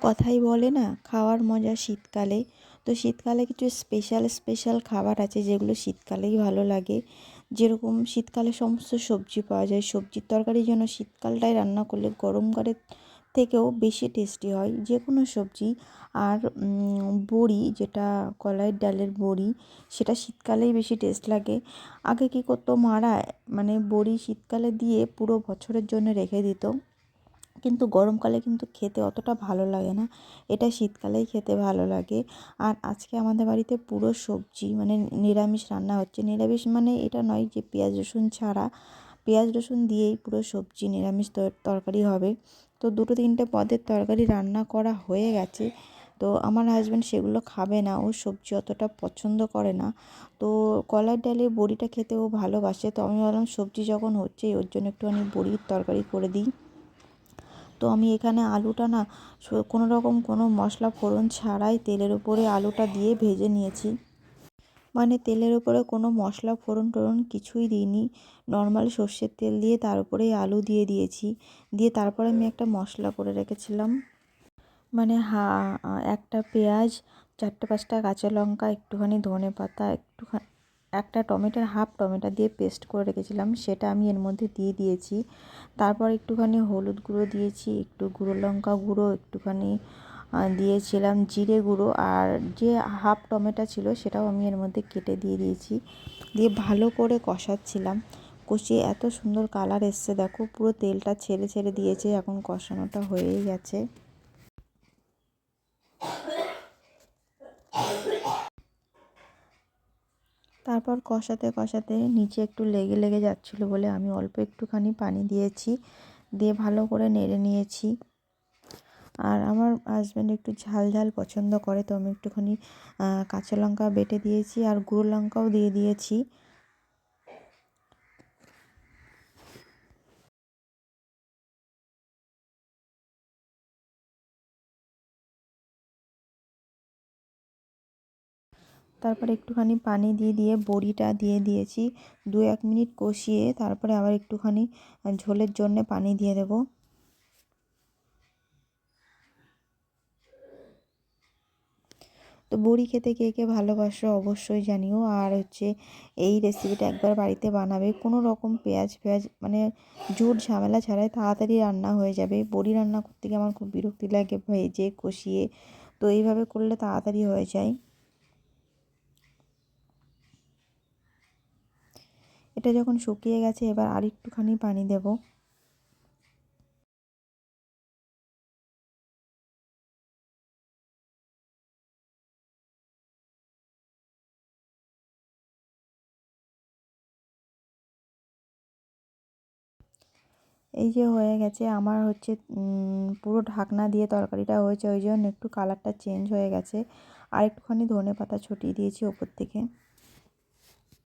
কথাই বলে না, খাওয়ার মজা শীতকালে। তো শীতকালে কিছু স্পেশাল স্পেশাল খাবার আছে যেগুলো শীতকালেই ভালো লাগে। যেরকম শীতকালে সমস্ত সবজি পাওয়া যায়। সবজির তরকারি যেন শীতকালটায় রান্না করলে গরমকালের থেকেও বেশি টেস্টি হয়। যে কোনো সবজি। আর বড়ি যেটা, কলাইয়ের ডালের বড়ি, সেটা শীতকালেই বেশি টেস্ট লাগে। আগে কী করতো মারা মানে বড়ি শীতকালে দিয়ে পুরো বছরের জন্য রেখে দিত। কিন্তু গরমকালে কিন্তু খেতে অতটা ভালো লাগে না। এটা শীতকালেই খেতে ভালো লাগে। আর আজকে আমাদের বাড়িতে পুরো সবজি মানে নিরামিষ রান্না হচ্ছে। নিরামিষ মানে এটা নয় যে পেঁয়াজ রসুন ছাড়া। পেঁয়াজ রসুন দিয়েই পুরো সবজি নিরামিষ তরকারি হবে। তো দুটো তিনটে পদের তরকারি রান্না করা হয়ে গেছে। তো আমার হাজব্যান্ড সেগুলো খাবে না। ও সবজি অতটা পছন্দ করে না। তো কলার ডালে বড়িটা খেতে ও ভালোবাসে। তো আমি ভাবলাম সবজি যখন হচ্ছে ওর জন্য একটুখানি বড়ির তরকারি করে দিই। তো আমি এখানে আলুটা না কোনো রকম কোনো মশলা ফোড়ন ছাড়াই তেলের উপরে আলুটা দিয়ে ভেজে নিয়েছি। মানে তেলের উপরে কোনো মশলা ফোড়ন টোড়ন কিছুই দিইনি। নর্মাল সর্ষের তেল দিয়ে তার উপরেই আলু দিয়ে দিয়েছি। দিয়ে তারপরে আমি একটা মশলা করে রেখেছিলাম। মানে হা একটা পেঁয়াজ, চারটে পাঁচটা কাঁচা লঙ্কা, একটুখানি ধনে পাতা একটুখানি একটা টমেটোর হাফ টমেটো দিয়ে পেস্ট করে রেখেছিলাম, সেটা আমি এর মধ্যে দিয়ে দিয়েছি। তারপর একটুখানি হলুদ গুঁড়ো দিয়েছি, একটু গুঁড়ো লঙ্কা গুঁড়ো, একটুখানি দিয়েছিলাম জিরে গুঁড়ো, আর যে হাফ টমেটো ছিল সেটাও আমি এর মধ্যে কেটে দিয়ে দিয়েছি। দিয়ে ভালো করে কষাচ্ছিলাম। কষিয়ে এত সুন্দর কালার এসছে, দেখো পুরো তেলটা ছেড়ে ছেড়ে দিয়েছে, এখন কষানোটা হয়েই গেছে। তারপর কষাতে কষাতে নিচে একটু লেগে লেগে যাচ্ছিল বলে আমি অল্প একটুখানি পানি দিয়েছি, দিয়ে ভালো করে নেড়ে নিয়েছি। আর আমার হাজব্যান্ড একটু ঝাল ঝাল পছন্দ করে, তো আমি একটুখানি কাঁচা লঙ্কা বেটে দিয়েছি আর গুঁড়ো লঙ্কাও দিয়ে দিয়েছি। তারপরে একটুখানি পানি দিয়ে দিয়ে বড়িটা দিয়ে দিয়েছি। দু এক মিনিট কষিয়ে তারপরে আবার একটুখানি ঝোলের জন্যে পানি দিয়ে দেবো। তো বড়ি খেতে কে কে ভালোবাসো অবশ্যই জানিও। আর হচ্ছে এই রেসিপিটা একবার বাড়িতে বানাবে। কোনো রকম পেঁয়াজ পেঁয়াজ মানে জোর ঝামেলা ছাড়াই তাড়াতাড়ি রান্না হয়ে যাবে। বড়ি রান্না করতে গিয়ে আমার খুব বিরক্তি লাগে ভেজে কষিয়ে। তো এইভাবে করলে তাড়াতাড়ি হয়ে যায়। এটা যখন শুকিয়ে গেছে, এবার আর একটুখানি পানি দেব। এই যে হয়ে গেছে, আমার হচ্ছে পুরো ঢাকনা দিয়ে তরকারিটা হয়েছে, ওই জন্য একটু কালারটা চেঞ্জ হয়ে গেছে। আর একটুখানি ধনে পাতা ছটিয়ে দিয়েছি ওপর থেকে।